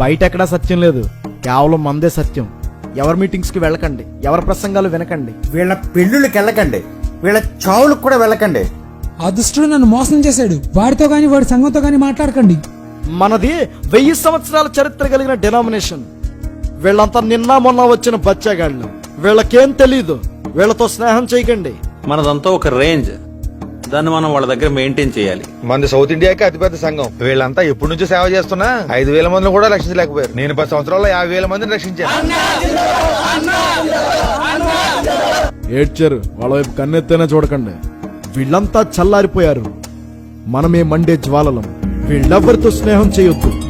బయట ఎక్కడా సత్యం లేదు. కేవలం మందే సత్యం. ఎవరి మీటింగ్స్కి వెళ్ళకండి. ఎవరి ప్రసంగాలు వినకండి. వీళ్ళ పెళ్ళిళ్ళకి వెళ్ళకండి. వీళ్ళ చావులకు కూడా వెళ్ళకండి. ఆ దుష్టుడు నన్ను మోసం చేశాడు. వాడితో గాని వాడి సంఘంతో గాని మాట్లాడకండి. మనది వెయ్యి సంవత్సరాల చరిత్ర కలిగిన డినామినేషన్. వీళ్ళంతా నిన్న మొన్న వచ్చిన బచ్చగాళ్ళు. వీళ్ళకేం తెలీదు. వీళ్ళతో స్నేహం చేయకండి. మనదంతా ఒక రేంజ్. దాన్ని మనం వాళ్ళ దగ్గర మెయింటైన్ చేయాలి. మంది సౌత్ ఇండియాకి అతిపెద్ద సంఘం. వీళ్ళంతా ఎప్పటి నుంచో సేవ చేస్తున్నా ఐదు వేల మందిని కూడా రక్షించలేకపోయారు. నేను పది సంవత్సరాల్లో యాభై వేల మందిని రక్షించాను. ఏడ్చారు. వాళ్ళ వైపు కన్నెత్తైనా చూడకండి. వీళ్ళంతా చల్లారిపోయారు. మనమే మండే జ్వాలలం. వీళ్ళెవ్వరితో స్నేహం చేయొద్దు.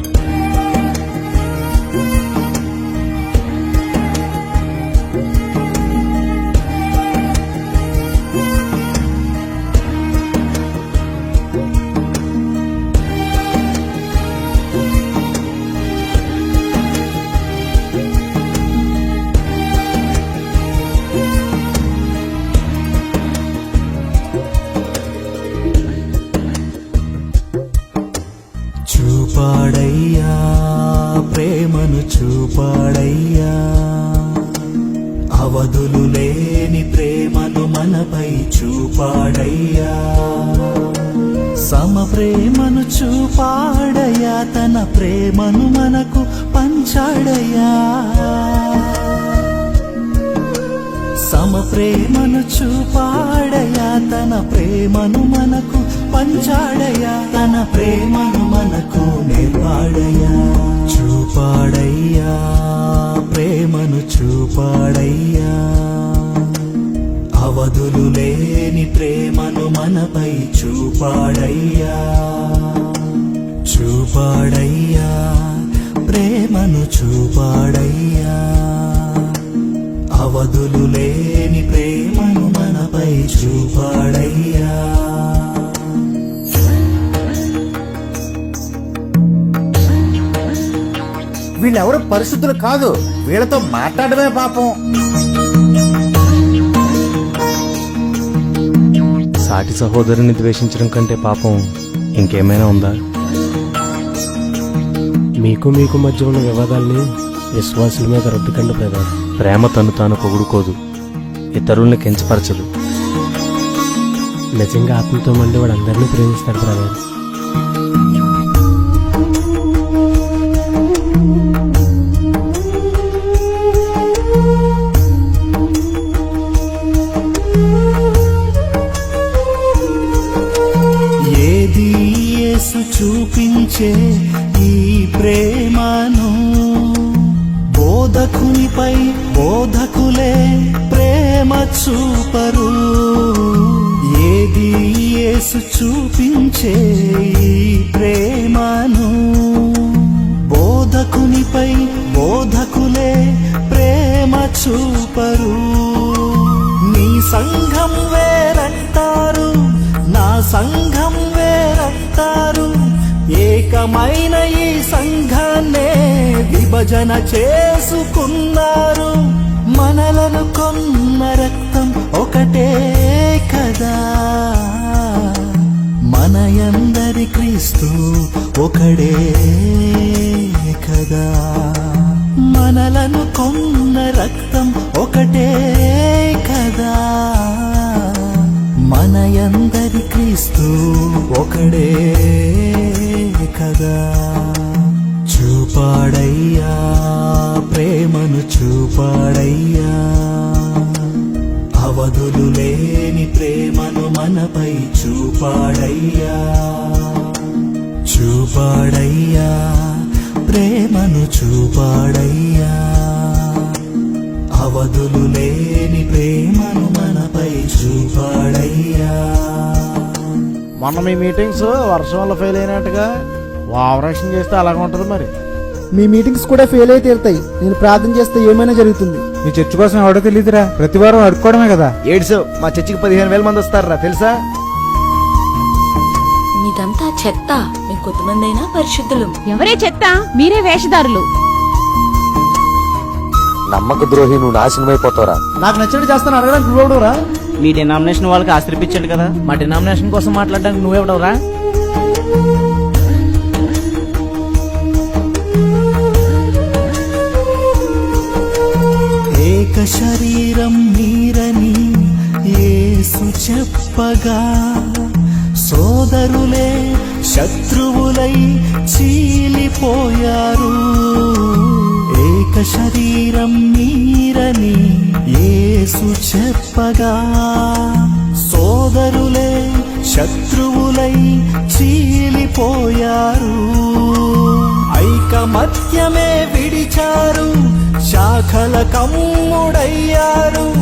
చూపాడయ్యా ప్రేమను చూపాడయ్యా. అవధులు లేని ప్రేమను మనపై చూపాడయ్యా. సమ ప్రేమను చూపాడయ్యా తన ప్రేమను మనకు పంచాడయ్యా. సమ ప్రేమను చూపాడయా తన ప్రేమను మనకు పంచాడయ్యా తన ప్రేమను మనకు నేర్పాడయ్యా. చూపాడయ్యా ప్రేమను చూపాడయ్యా. అవధులు లేని ప్రేమను మనపై చూపాడయ్యా. చూపాడయ్యా ప్రేమను చూపాడయ్యా. అవధులు లేని ప్రేమను మనపై చూపాడయ్యా. వీళ్ళెవరు పరిశుద్ధులు కాదు. వీళ్ళతో మాట్లాడమే పాపం. సాటి సహోదరుని ద్వేషించడం కంటే పాపం ఇంకేమైనా ఉందా? మీకు మీకు మధ్య ఉన్న వివాదాల్ని విశ్వాసుల మీద రుద్దకండి బ్రదర్. ప్రేమ తను తాను పొగుడుకోదు. ఇతరుల్ని కించపరచదు. నిజంగా ఆత్మతో మండి వాడు అందరినీ ప్రేమిస్తాడు బ్రదర్. యేసు చూపించే ఈ ప్రేమను? బోధకునిపై బోధకులే ప్రేమ చూపరు. ఏది యేసు చూపించే సంఘం వేరంటారు. నా సంఘం వేరంటారు. ఏకమైన ఈ సంఘాన్నే విభజన చేసుకున్నారు. మనలను కొన్న రక్తం ఒకటే కదా. మనయందరి క్రీస్తు ఒకడే కదా. మనలను కొన్న రక్తం ఒకటే ఒకడే కదా చూపాడయ్యా ప్రేమను చూపాడయ్యా. అవధులు లేని ప్రేమను మనపై చూపాడయ్యా. చూపాడయ్యా ప్రేమను చూపాడయ్యా. అవధులు లేని ప్రేమను మనపై చూపాడయ్యా. మొన్న మీ మీటింగ్స్ వర్షం వల్ల ఫెయిల్ అయినట్టుగా ఓవరాక్షన్ చేస్తే అలాగ ఉంటుంది మరి. మీ మీటింగ్స్ కూడా ఫెయిల్ అయి తీరుతాయి. నేను ప్రార్థన చేస్తే ఏమైనా జరుగుతుంది. నీ చర్చ కోసం ఎవడో తెలియదురా. ప్రతి వారం అడుక్కోవడమే కదా. ఏడ్స్ మా చర్చికి పదిహేను వేల మంది వస్తారా తెలుసా? మీదంతా చెత్త. మీ కొద్దిమంది అయినా పరిశుద్ధులు. ఎవరే చెత్త? మీరే వేషధారులు. నమ్మక ద్రోహి నువ్వు నాశనమైపోతావురా. నాకు నచ్చినట్టు చేస్తాను అడగడానికి నువ్వెవడవురా? మీ డినామినేషన్ వాళ్ళకి ఆశ్రయించాడు కదా. మా డినామినేషన్ కోసం మాట్లాడడానికి నువ్వెవడవురా? ఏక శరీరం మీరని ఏసు చెప్పగా సోదరులే శత్రువులై చీలిపోయారు. ఏక శరీరం మీరని ఏ యేసు చెప్పగా సోదరులే శత్రువులై చీలిపోయారు. ఐకమత్యమే విడిచారు శాఖల కమ్ముడయ్యారు.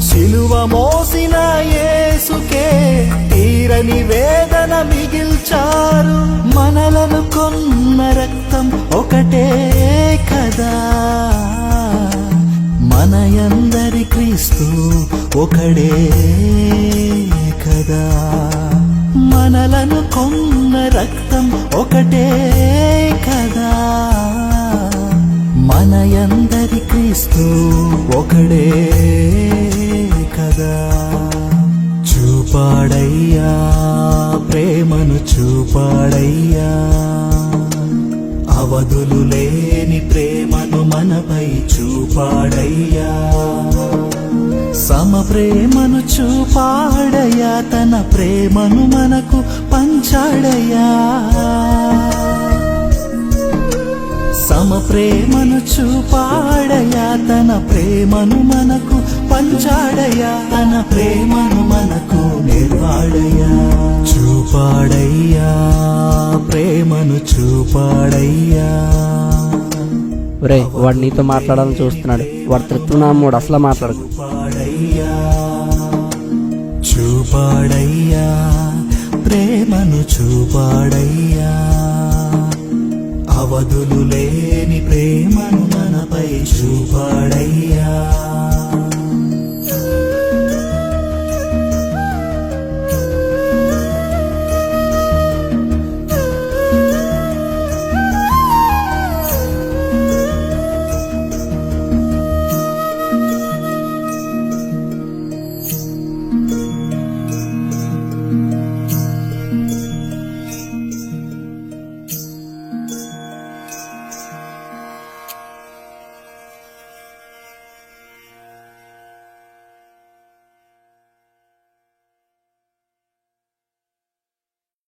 శిలువ మోసిన యేసుకే తీరని వేదన మిగిల్చారు. మనలను కొన్న రక్తం ఒకటే కదా. మనయందరి క్రీస్తు ఒకడే కదా. మనలను కొన్న రక్తం ఒకటే కదా. మన మనయందరి క్రీస్తు ఒకడే కదా. చూపాడయ్యా ప్రేమను చూపాడయ్యా. అవధులు లేని ప్రేమను మనపై చూపాడయ్యా. సమ ప్రేమను చూపాడయా తన ప్రేమను మనకు పంచాడయా? సమ ప్రేమను చూపాడయా తన ప్రేమను మనకు పంచాడయా? తన ప్రేమను మనకు నిర్వాడయా? చూపాడయ్యా ప్రేమను చూపాడయ్యా. ఒరే వాడు నీతో మాట్లాడాలని చూస్తున్నాడు. వాడు తృప్తినామూడు అసలు మాట్లాడకు చూపాడయ్యా చూపాడయ్యా ప్రేమను చూపాడయ్యా. అవధులు లేని ప్రేమను మనపై చూపాడయ్యా.